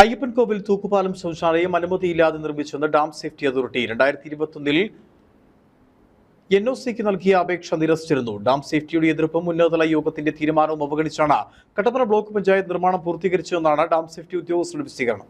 അയ്യപ്പൻകോവിൽ തൂക്കുപാലം ശൗചാലയം അനുമതിയില്ലാതെ നിർമ്മിച്ചെന്ന് dam safety authority. രണ്ടായിരത്തി ഇരുപത്തൊന്നിൽ എൻ ഒ സിക്ക് നൽകിയ അപേക്ഷ നിരസിച്ചിരുന്നു. ഡാം സേഫ്റ്റിയുടെ എതിർപ്പും ഉന്നതതല യോഗത്തിന്റെ തീരുമാനവും അവഗണിച്ചാണ് കട്ടപ്പന ബ്ലോക്ക് പഞ്ചായത്ത് നിർമ്മാണം പൂർത്തീകരിച്ചതെന്നാണ് ഡാം സേഫ്റ്റി ഉദ്യോഗസ്ഥരുടെ വിശദീകരണം.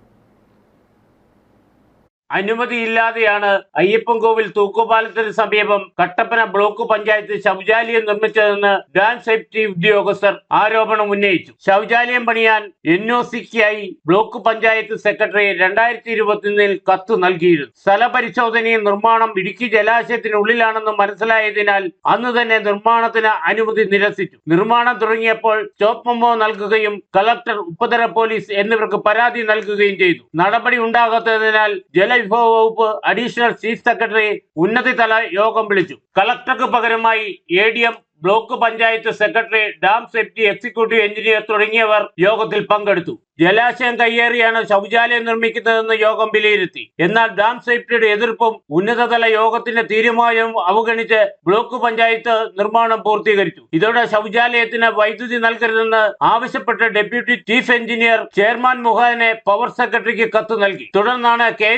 അനുമതിയില്ലാതെയാണ് അയ്യപ്പൻകോവിൽ തൂക്കുപാലത്തിന് സമീപം കട്ടപ്പന ബ്ലോക്ക് പഞ്ചായത്ത് ശൗചാലയം നിർമ്മിച്ചതെന്ന് ഡാം സേഫ്റ്റി ഉദ്യോഗസ്ഥർ ആരോപണം ഉന്നയിച്ചു. ശൗചാലയം പണിയാൻ എൻ ഒ സിക്കായി ബ്ലോക്ക് പഞ്ചായത്ത് സെക്രട്ടറി രണ്ടായിരത്തി ഇരുപത്തിയൊന്നിൽ കത്ത് നൽകിയിരുന്നു. സ്ഥലപരിശോധനയും നിർമ്മാണം ഇടുക്കി ജലാശയത്തിനുള്ളിലാണെന്ന് മനസ്സിലായതിനാൽ അന്ന് തന്നെ നിർമ്മാണത്തിന് അനുമതി നിരസിച്ചു. നിർമ്മാണം തുടങ്ങിയപ്പോൾ മെമ്മോ നൽകുകയും കളക്ടർ ഉപ്പതര പോലീസ് എന്നിവർക്ക് പരാതി നൽകുകയും ചെയ്തു. നടപടി ഉണ്ടാകാത്തതിനാൽ ജലവിഭവ വകുപ്പ് അഡീഷണൽ ചീഫ് സെക്രട്ടറി ഉന്നതതല യോഗം വിളിച്ചു. കളക്ടർക്ക് പകരമായി M block panchayat secretary dam safety executive engineer തുടങ്ങിയവർ യോഗത്തിൽ പങ്കെടുത്തു. ജലാശയം കയ്യേറിയാണ് ശൗചാലയം നിർമ്മിക്കുന്നതെന്ന് യോഗം വിലയിരുത്തി. എന്നാൽ ഡാം സേഫ്റ്റിയുടെ എതിർപ്പും ഉന്നതതല യോഗത്തിന്റെ തീരുമാനവും അവഗണിച്ച് ബ്ലോക്ക് പഞ്ചായത്ത് നിർമ്മാണം പൂർത്തീകരിച്ചു. ഇതോടെ ശൗചാലയത്തിന് വൈദ്യുതി നൽകരുതെന്ന് ആവശ്യപ്പെട്ട് ഡെപ്യൂട്ടി ചീഫ് എഞ്ചിനീയർ ചെയർമാൻ മുഖാനെ പവർ സെക്രട്ടറിക്ക് കത്ത് നൽകി. തുടർന്നാണ് കെ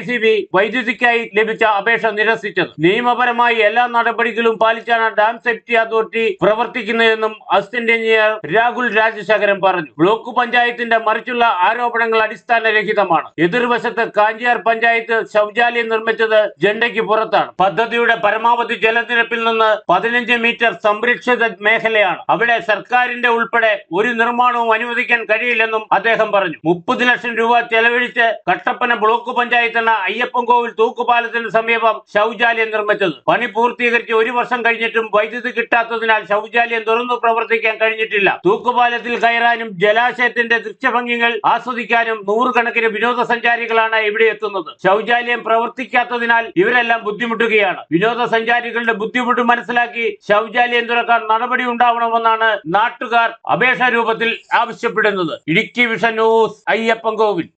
വൈദ്യുതിക്കായി ലഭിച്ച അപേക്ഷ നിരസിച്ചത്. നിയമപരമായി എല്ലാ നടപടികളും പാലിച്ചാണ് ഡാം സേഫ്റ്റി അതോറിറ്റി പ്രവർത്തിക്കുന്നതെന്നും അസിസ്റ്റന്റ് എഞ്ചിനീയർ രാഹുൽ രാജശേഖരൻ പറഞ്ഞു. ബ്ലോക്ക് പഞ്ചായത്തിന്റെ മറിച്ചുള്ള ആരോപണങ്ങൾ അടിസ്ഥാനരഹിതമാണ്. എതിർവശത്ത് കാഞ്ചിയാർ പഞ്ചായത്ത് ശൗചാലയം നിർമ്മിച്ചത് ജണ്ടയ്ക്ക് പുറത്താണ്. പദ്ധതിയുടെ പരമാവധി ജലനിരപ്പിൽ നിന്ന് പതിനഞ്ച് മീറ്റർ സംരക്ഷിത മേഖലയാണ്. അവിടെ സർക്കാരിന്റെ ഉൾപ്പെടെ ഒരു നിർമ്മാണവും അനുവദിക്കാൻ കഴിയില്ലെന്നും അദ്ദേഹം പറഞ്ഞു. മുപ്പത് ലക്ഷം രൂപ ചെലവഴിച്ച് കട്ടപ്പന ബ്ലോക്ക് പഞ്ചായത്താണ് അയ്യപ്പൻകോവിൽ തൂക്കുപാലത്തിന് സമീപം ശൗചാലയം നിർമ്മിച്ചത്. പണി പൂർത്തീകരിച്ച് ഒരു വർഷം കഴിഞ്ഞിട്ടും വൈദ്യുതി കിട്ടാത്തതിനാൽ ശൗചാലയം തുറന്നു പ്രവർത്തിക്കാൻ കഴിഞ്ഞിട്ടില്ല. തൂക്കുപാലത്തിൽ കയറാനും ജലാശയത്തിന്റെ ദൃശ്യഭംഗികൾ ആസ്വദിക്കാനും നൂറുകണക്കിന് വിനോദസഞ്ചാരികളാണ് ഇവിടെ എത്തുന്നത്. ശൗചാലയം പ്രവർത്തിക്കാത്തതിനാൽ ഇവരെല്ലാം ബുദ്ധിമുട്ടുകയാണ്. വിനോദസഞ്ചാരികളുടെ ബുദ്ധിമുട്ട് മനസ്സിലാക്കി ശൗചാലയം തുറക്കാൻ നടപടി ഉണ്ടാവണമെന്നാണ് നാട്ടുകാർ അപേക്ഷാ രൂപത്തിൽ ആവശ്യപ്പെടുന്നത്. Idukki vision news Ayyappancoil